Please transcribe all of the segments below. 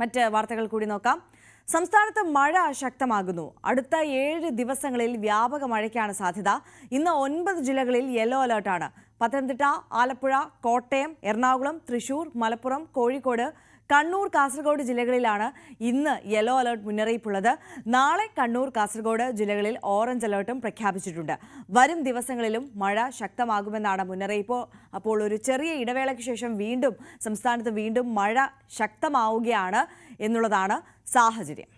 മറ്റ് വാർത്തകൾ കൂടി നോക്കാം. സംസ്ഥാനത്ത് മഴ ശക്തമാകുന്നു. അടുത്ത ഏഴ് ദിവസങ്ങളിൽ വ്യാപക മഴയ്ക്കാണ് സാധ്യത. ഇന്ന് ഒൻപത് ജില്ലകളിൽ യെല്ലോ അലേർട്ടാണ്. പത്തനംതിട്ട ആലപ്പുഴ കോട്ടയം എറണാകുളം തൃശൂർ മലപ്പുറം കോഴിക്കോട് കണ്ണൂർ കാസർഗോഡ് ജില്ലകളിലാണ് ഇന്ന് യെല്ലോ അലർട്ട് മുന്നറിയിപ്പുള്ളത്. നാളെ കണ്ണൂർ കാസർഗോഡ് ജില്ലകളിൽ ഓറഞ്ച് അലർട്ടും പ്രഖ്യാപിച്ചിട്ടുണ്ട്. വരും ദിവസങ്ങളിലും മഴ ശക്തമാകുമെന്നാണ് മുന്നറിയിപ്പ്. അപ്പോൾ ഒരു ചെറിയ ഇടവേളയ്ക്ക് ശേഷം വീണ്ടും സംസ്ഥാനത്ത് വീണ്ടും മഴ ശക്തമാവുകയാണ് എന്നുള്ളതാണ് സാഹചര്യം.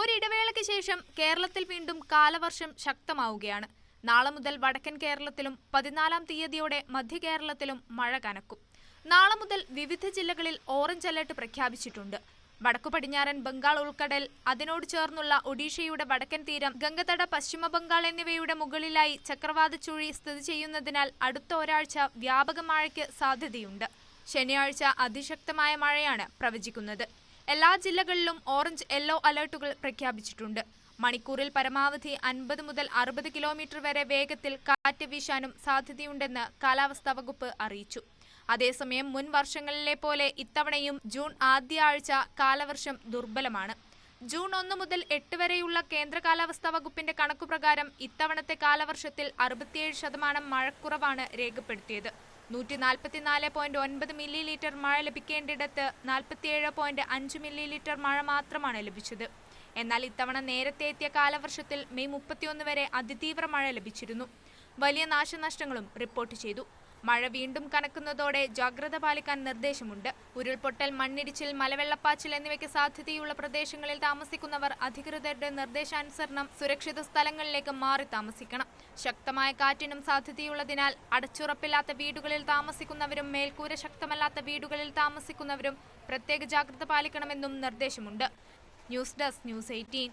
ഒരിടവേളയ്ക്ക് ശേഷം കേരളത്തിൽ വീണ്ടും കാലവർഷം ശക്തമാവുകയാണ്. നാളെ മുതൽ വടക്കൻ കേരളത്തിലും പതിനാലാം തീയതിയോടെ മധ്യ കേരളത്തിലും മഴ കനക്കും. നാളെ മുതൽ വിവിധ ജില്ലകളിൽ ഓറഞ്ച് അലർട്ട് പ്രഖ്യാപിച്ചിട്ടുണ്ട്. വടക്കു പടിഞ്ഞാറൻ ബംഗാൾ ഉൾക്കടൽ അതിനോട് ചേർന്നുള്ള ഒഡീഷയുടെ വടക്കൻ തീരം ഗംഗതട പശ്ചിമ ബംഗാൾ എന്നിവയുടെ മുകളിലായി ചക്രവാത ചുഴി സ്ഥിതി ചെയ്യുന്നതിനാൽ അടുത്ത ഒരാഴ്ച വ്യാപക മഴയ്ക്ക് സാധ്യതയുണ്ട്. ശനിയാഴ്ച അതിശക്തമായ മഴയാണ് പ്രവചിക്കുന്നത്. എല്ലാ ജില്ലകളിലും ഓറഞ്ച് യെല്ലോ അലർട്ടുകൾ പ്രഖ്യാപിച്ചിട്ടുണ്ട്. മണിക്കൂറിൽ പരമാവധി അൻപത് മുതൽ അറുപത് കിലോമീറ്റർ വരെ വേഗത്തിൽ കാറ്റ് വീശാനും സാധ്യതയുണ്ടെന്ന് കാലാവസ്ഥാ വകുപ്പ് അറിയിച്ചു. അതേസമയം മുൻ വർഷങ്ങളിലെ പോലെ ഇത്തവണയും ജൂൺ ആദ്യ ആഴ്ച കാലവർഷം ദുർബലമാണ്. ജൂൺ ഒന്ന് മുതൽ എട്ട് വരെയുള്ള കേന്ദ്ര കാലാവസ്ഥാ വകുപ്പിന്റെ കണക്കുപ്രകാരം ഇത്തവണത്തെ കാലവർഷത്തിൽ അറുപത്തിയേഴ് ശതമാനം മഴക്കുറവാണ് രേഖപ്പെടുത്തിയത്. നൂറ്റി നാൽപ്പത്തിനാല് പോയിന്റ് ഒൻപത് മില്ലി ലിറ്റർ മഴ ലഭിക്കേണ്ടിടത്ത് നാൽപ്പത്തിയേഴ് പോയിന്റ് അഞ്ച് മില്ലി ലിറ്റർ മഴ മാത്രമാണ് ലഭിച്ചത്. എന്നാൽ ഇത്തവണ നേരത്തെ എത്തിയ കാലവർഷത്തിൽ മെയ് മുപ്പത്തിയൊന്ന് വരെ അതിതീവ്ര മഴ ലഭിച്ചിരുന്നു. വലിയ നാശനഷ്ടങ്ങളും റിപ്പോർട്ട് ചെയ്തു. മഴ വീണ്ടും കനക്കുന്നതോടെ ജാഗ്രത പാലിക്കാൻ നിർദ്ദേശമുണ്ട്. ഉരുൾപൊട്ടൽ മണ്ണിടിച്ചിൽ മലവെള്ളപ്പാച്ചിൽ എന്നിവയ്ക്ക് സാധ്യതയുള്ള പ്രദേശങ്ങളിൽ താമസിക്കുന്നവർ അധികൃതരുടെ നിർദ്ദേശാനുസരണം സുരക്ഷിത സ്ഥലങ്ങളിലേക്ക് മാറി താമസിക്കണം. ശക്തമായ കാറ്റിനും സാധ്യതയുള്ളതിനാൽ അടച്ചുറപ്പില്ലാത്ത വീടുകളിൽ താമസിക്കുന്നവരും മേൽക്കൂര ശക്തമല്ലാത്ത വീടുകളിൽ താമസിക്കുന്നവരും പ്രത്യേക ജാഗ്രത പാലിക്കണമെന്നും നിർദ്ദേശമുണ്ട്. News desk news eighteen.